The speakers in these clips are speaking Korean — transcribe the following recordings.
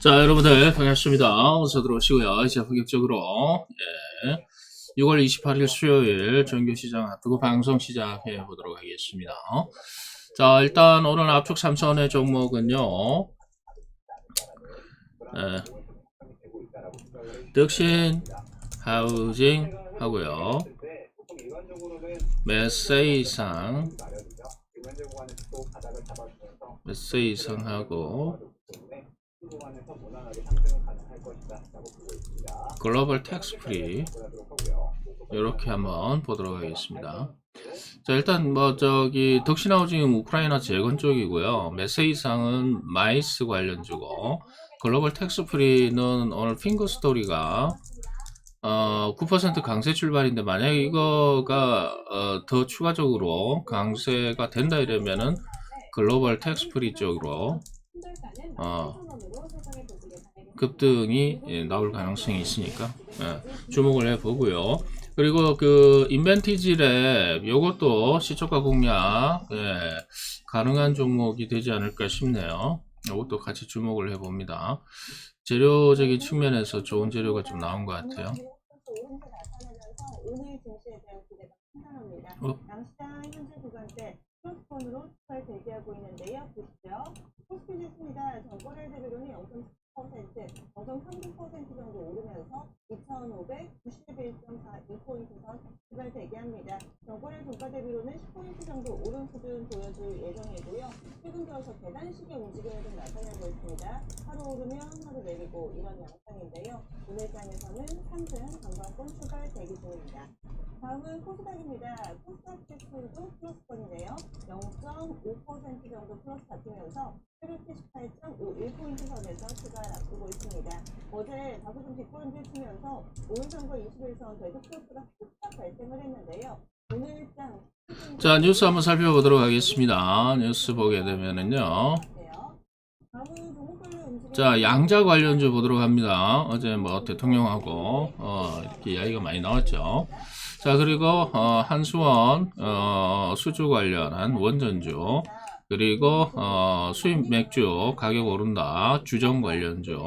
자, 여러분들 반갑습니다. 어서 들어오시고요. 이제 본격적으로 예, 6월 28일 수요일 정규 시장 앞두고 방송 시작해 보도록 하겠습니다. 자, 일단 오늘 압축 3선의 종목은요. 예, 득신 하우징 하고요. 메세이상 메세이상하고 글로벌 텍스 프리 이렇게 한번 보도록 하겠습니다. 자 일단 뭐 저기 덕신하우징은 우크라이나 재건 쪽이고요. 메세이상은 마이스 관련주고 글로벌 텍스 프리는 오늘 핑거 스토리가 어, 9% 강세 출발인데 만약에 이거가 어, 더 추가적으로 강세가 된다 이러면은 글로벌 텍스 프리 쪽으로 어, 급등이 예, 나올 가능성이 있으니까 예, 주목을 해 보고요. 그리고 그 인벤티지 랩 요것도 시초가 공략 예, 가능한 종목이 되지 않을까 싶네요. 이것도 같이 주목을 해 봅니다. 재료적인 측면에서 좋은 재료가 좀 나온 것 같아요. 상당합니다. 어? 플러스폰으로 추가를 대기하고 있는데요. 보시죠. 코스피 지수입니다. 전거래 대비로는 0.10%, 0.39% 정도 오르면서 2,591.42포인트선 출발 대기합니다. 전거래 종가 대비로는 10포인트 정도 들어서 계단식의 움직임을 좀 나타내고 있습니다. 하루 오르면 하루 내리고 이런 양상인데요. 오늘 장에서는 3등 관광권 출발 대기 중입니다. 다음은 코스닥입니다. 코스닥 지수도 플러스권이네요. 0.5% 정도 플러스 잡히면서 778.51포인트 선에서 추가를 앞두고 있습니다. 어제 다소 좀 뒷걸음질 치면서 오늘 선거 21선 대도 코스가 뚝딱 발생을 했는데요. 자 뉴스 한번 살펴보도록 하겠습니다. 뉴스 보게 되면은요. 자, 양자 관련주 보도록 합니다. 어제 뭐 대통령하고 어, 이렇게 이야기가 많이 나왔죠. 자, 그리고 어, 한수원 어, 수주 관련한 원전주 그리고 어, 수입 맥주 가격 오른다 주정 관련주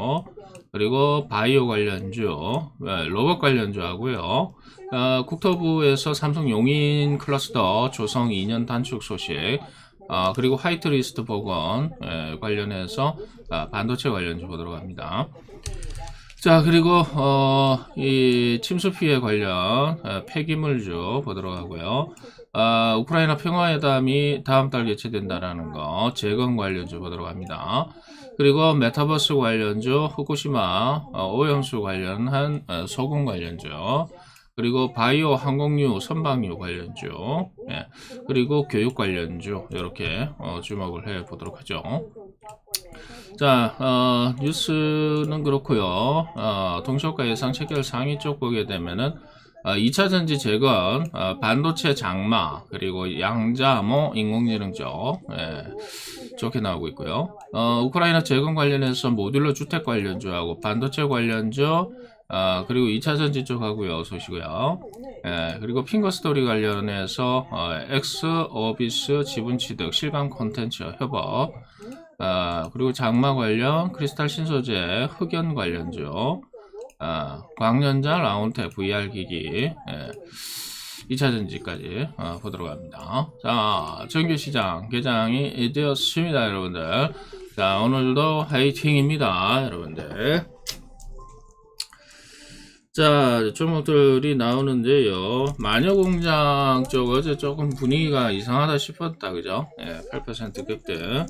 그리고 바이오 관련주 네, 로봇 관련주 하고요. 어, 국토부에서 삼성 용인 클러스터 조성 2년 단축 소식 아, 그리고 화이트리스트 복원 예, 관련해서 아, 반도체 관련주 보도록 합니다. 자, 그리고 어, 이 침수 피해 관련 어, 폐기물주 보도록 하고요. 아, 우크라이나 평화회담이 다음 달 개최된다라는 거 재건 관련주 보도록 합니다. 그리고 메타버스 관련주 후쿠시마 어, 오염수 관련한 어, 소금 관련주 그리고 바이오 항공유 선박유 관련주 예, 그리고 교육 관련주 이렇게 어, 주목을 해 보도록 하죠. 자 어, 뉴스는 그렇고요. 어, 동시효과 예상 체결 상위 쪽 보게 되면은 어, 2차 전지 재건, 어, 반도체 장마, 그리고 양자모 인공지능 쪽 예, 좋게 나오고 있고요. 어, 우크라이나 재건 관련해서 모듈러 주택 관련주하고 반도체 관련주, 어, 그리고 2차 전지 쪽 하고요 소시고요. 예, 그리고 핑거 스토리 관련해서 어, 엑스 어비스 지분 취득 실감 콘텐츠 협업 아, 그리고 장마 관련 크리스탈 신소재 흑연 관련주 아, 광연자 라운테 VR 기기 예, 2차 전지까지 어, 보도록 합니다. 자, 정규 시장 개장이 되었습니다, 여러분들. 자, 오늘도 화이팅입니다, 여러분들. 자, 종목들이 나오는데요. 마녀공장 쪽 어제 조금 분위기가 이상하다 싶었다, 그죠? 예, 8% 급등.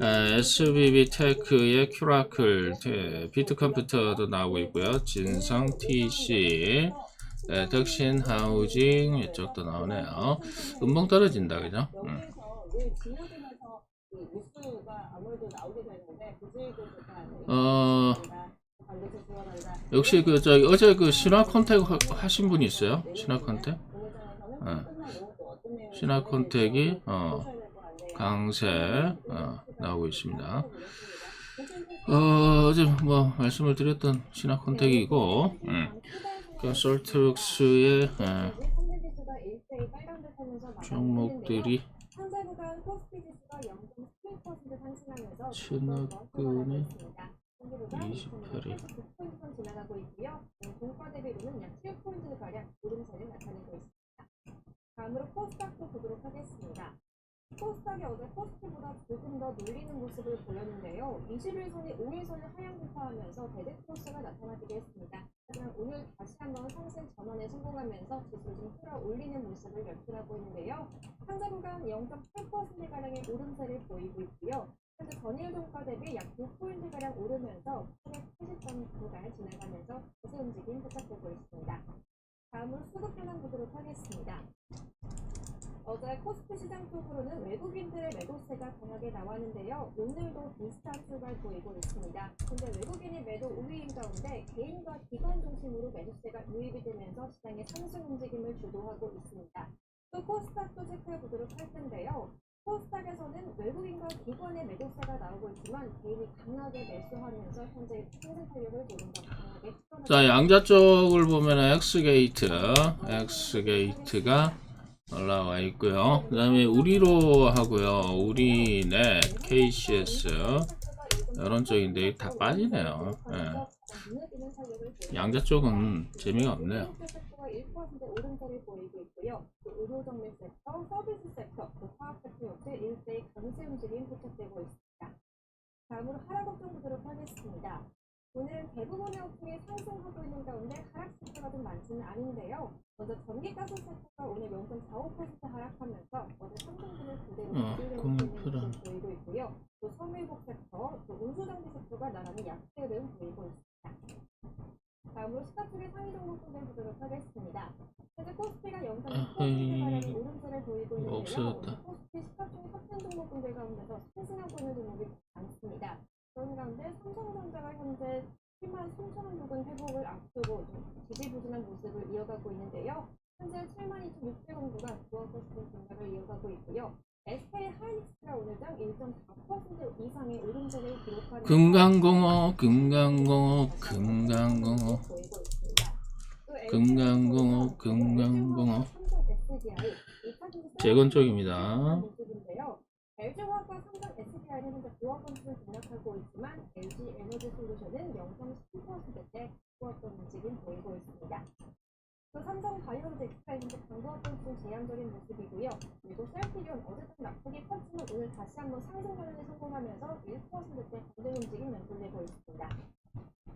에, SBB 테크의 큐라클, 테- 비트컴퓨터도 나오고 있고요. 진성 TC, 에, 덕신 하우징 이쪽도 나오네요. 음봉 떨어진다, 그죠? 음. 어. 역시 그, 저기, 어제 그 신화 컨택 하- 하신 분이 있어요? 신화 컨택? 어. 신화 컨택이, 어. 강세, 어, 나오고 있습니다. 어, 어제 뭐, 말씀을 드렸던 신화 컨택이고, 음. 그 솔트룩스의 어, 종목들이 현재 구간 코스피 지수가 0.11% 상승하면서 나타나면서 신호끈이 28일. 9포인트 지나가고 있고요. 종가 대비로는 약 7포인트 가량 오름세를 나타내고 있습니다. 다음으로 코스닥도 보도록 하겠습니다. 코스닥이 어제 코스피보다 조금 더 눌리는 모습을 보였는데요. 21선이 5일선을 하향 돌파하면서 대대 크로스가 나타나기도 했습니다. 하지만 오늘 다시 한번 상승 전환에 성공하면서 지수를 좀 끌어올리는 모습을 연출하고 있는데요. 구간 0.8%가량의 오름세를 보이고 있고요. 종가 대비 약 9포인트가량 오르면서 870선 구간을 지나가면서 거세 움직임 포착되고 있습니다. 다음으로 수급 현황 보도록 하겠습니다. 어제 코스피 시장 쪽으로는 외국인들의 매도세가 강하게 나왔는데요. 오늘도 비슷한 출발 보이고 있습니다. 현재 외국인이 매도 우위인 가운데 개인과 기관 중심으로 매도세가 유입이 되면서 시장의 상승 움직임을 주도하고 있습니다. 또 코스닥도 체크해 보도록 할 텐데요. 코스닥에서는 외국인과 기관의 매도세가 나오고 있지만 개인이 강하게 매수하면서 현재 상승 탄력을 풀어나가고 자, 양자 쪽을 보면 X게이트, X게이트가 올라와 있고요. 그 다음에 우리로 하고요. 우리넷, KCS, 이런 쪽인데 다 빠지네요. 예. 양자 쪽은 재미가 없네요. 섹터가 1% 오름세를 보이고 있고요. 또 의료 정밀 섹터, 서비스 섹터, 또 화학 섹터 역시 일대의 강세 움직임 포착되고 있습니다. 다음으로 하락 업종 보도록 하겠습니다. 오늘은 대부분의 업종이 상승하고 있는 가운데 하락 섹터가 좀 많지는 않은데요. 먼저 전기가스 섹터가 오늘 0.45% 하락하면서 어제 삼성전을 그대로 프라. 모습 보이고 있고요. 또 섬유복 섹터, 또 운수장비 섹터가 나란히 약세를 보이고 있습니다. 다음으로 시가 쪽의 상위 종목군을 보도록 하겠습니다. 현재 코스피가 0.6%가량의 오름세를 보이고 있는데요. 오늘 코스피 시가 쪽의 탑10 종목군들 가운데서 상승하고 있는 종목이 많습니다. 그런 가운데 삼성전자가 현재 7만 3천원 부근 회복을 앞두고 좀 지지부진한 모습을 이어가고 있는데요. 현재 7만 2,600원 구간 9%의 증가를 이어가고 있고요. SK 하이닉스가 오늘장 1.4% 이상의 오름세를 기록하는 금강공업, 금강공업, 금강공업, 금강공업, 금강공업. 재건 쪽입니다. LG화학과 삼성 SDI는 현재 보합권수를 등락하고 있지만 LG 에너지 솔루션은 0.7%대 보합권 움직임 보이고 있습니다. 또 삼성 바이오로직스가 현재 강보합권수 제한적인 모습이고요. 그리고 셀피리온 어제 좀 낙폭이 컸지만 오늘 다시 한번 상승 전환에 성공하면서 1%대 반등 움직임 연출되고 있습니다.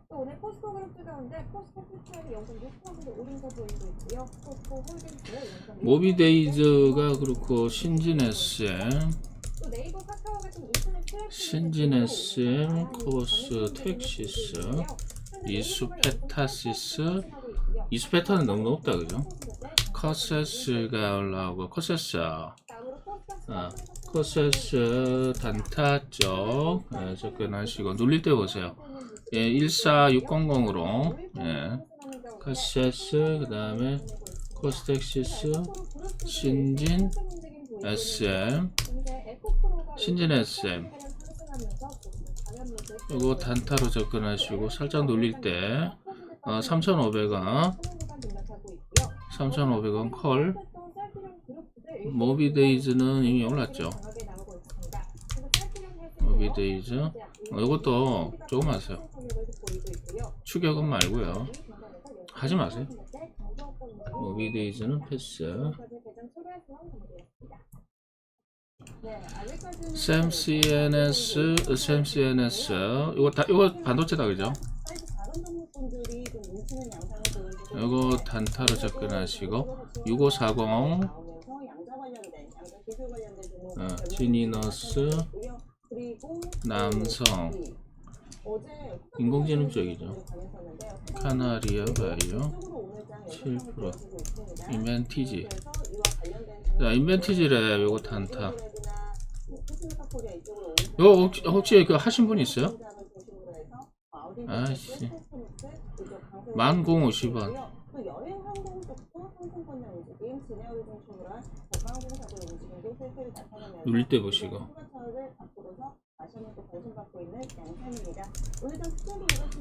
또 오늘 포스코 그룹 가운데 포스코 푸드업이 0.6% 오름세 보이고 있고요. 포스코 홀딩스는 0.1% 모비데이즈가 그렇고 신진 SM, 또 네이버 카카오가 좀 인터넷 플랫폼 신진 SM, 코스 텍시스, 이수페타시스, 이수페타는 너무 높다 그죠? 커세스가 올라오고 커세스, 아, 커세스 단타 쪽 예, 접근하시고 눌릴 때 보세요. 예, 14600으로 예, 커세스 그 다음에 코스텍시스, 신진, SM, 신진 SM 이거 단타로 접근하시고 살짝 눌릴 때 어, 3,500원. 3,500원 콜 모비데이즈는 이미 올랐죠. 모비데이즈. 어, 이것도 조금 하세요. 추격은 말고요. 하지 마세요. 모비데이즈는 패스 샘 CNS 샘 CNS 이거 다 이거 반도체다 그죠? 이거 단타로 접근하시고 6540 어, 지니너스 남성. 인공지능 쪽이죠. 카나리아 바이오 7% 인벤티지. 자 인벤티지래 요거 단타 이거 혹시, 혹시 그 하신 분 있어요? 아이씨. 만공 50원. 또 여행 항공 쪽도 상승권의 움직임, 진해를 중심으로 한 대방공사들 움직임도 슬슬 나타나면서 눌릴 때 보시고.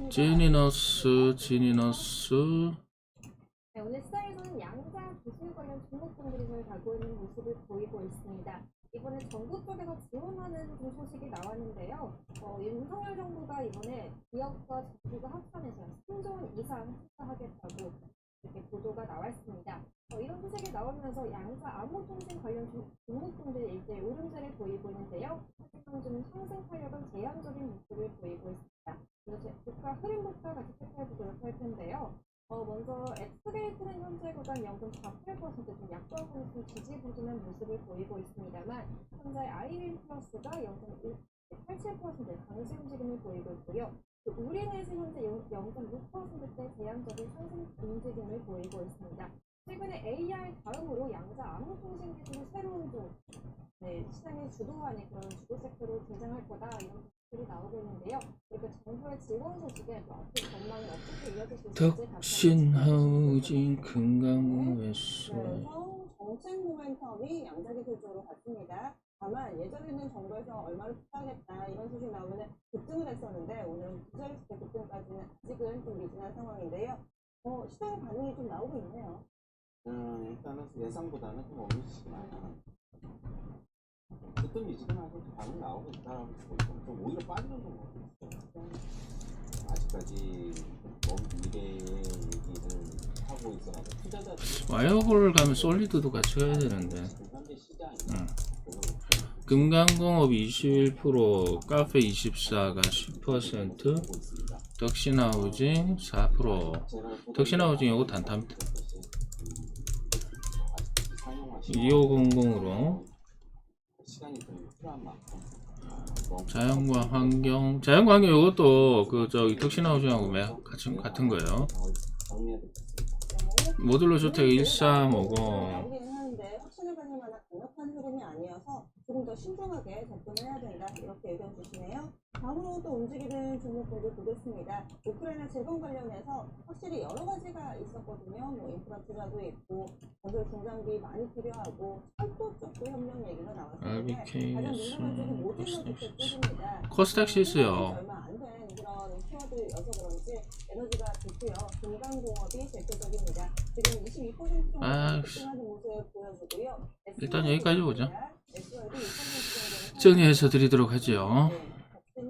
지니너스 지니너스. 네, 오늘 시장에서는 양자 기술 관련 종목군들이 잘 가고 있는 모습을 보이고 있습니다. 이번에 정부 쪽에서 지원하는 좀 소식이 나왔는데요. 어, 윤석열 정부가 이번에 기업과 정부가 합산해서 3조 원 이상 투자하겠다고 이렇게 보도가 나와 있습니다. 어, 이런 소식이 나오면서 양자 암호통신 관련 종- 종목군들이 일제 오름세를 보이고 있는데요. 좀 상승 탄력은 제한적인 모습을 보이고 있습니다. 그래서 제- 주가 흐름부터 같이 살펴보도록 할 텐데요. 어, 먼저 엑스게이트는 현재 구간 0.48%, 좀 약보하고는 좀 지지부진한 모습을 보이고 있습니다만 현재 아이윈 플러스가 0.87% 강세 움직임을 보이고 있고요. 그 우리넷이 현재 0.6%대 제한적인 상승 움직임을 보이고 있습니다. 최근에 AR 다음으로 양자 암호통신 기술의 새로운 좀 네, 시장의 주도하는 그런 주도 섹터로 등장할 거다 이런 소식들이 나오고 있는데요. 덕신 하우진 금강호에서 그래서 정책 모멘텀이 양자기술적으로 갔습니다. 다만 예전에는 정부에서 얼마를 투자하겠다 이런 소식 나오면 급등을 했었는데 오늘은 부자리스트 급등까지는 아직은 좀 미진한 상황인데요. 어, 시장 반응이 좀 나오고 있네요. 음, 일단은 예상보다는 좀 어미지근하 다. 뜨뜻미지근하고 좀 반응 나오고 보고 있고, 좀 오히려 빠지는 좀 있어요. 아직까지 먼 미래의 얘기를 하고 있어가지고 투자자들이 와이어볼 가면 솔리드도 같이 가야 되는데 지금 현재 시장이 응. 금강공업 21% 카페 24가 10% 보고 있습니다. 덕신하우징 4% 제가 보다 덕신하우징 요거 단타입니다. 아직까지 사용하시는 2500으로 시간이 좀 필요한 만큼 너무 자연과 환경 자연과 환경 요것도 그 저기 덕신하우징하고 매 같은 같은 거예요. 모듈러 주택 1350 나오기는 하는데 확신을 가질 만한 강력한 흐름이 아니어서 조금 더 신중하게 접근해야 된다 이렇게 의견 주시네요. 다음으로 또 움직이는 종목들도 보겠습니다. 우크라이나 재건 관련해서 확실히 여러 가지가 있었거든요. 뭐 인프라 투자도 있고 건설 중장비 많이 필요하고 얘기가 나왔었는데 RBK 가장 민감한 쪽이 모듈러 주택 쪽입니다. 코스닥시스요. 얼마 안된 그런 키워드여서 그런지 에너지가 좋고요. 금강공업이 대표적입니다. 지금 22% 정도 아. 일단 여기까지 보자. SY도 6% 정도 정리해서 드리도록 하죠 네,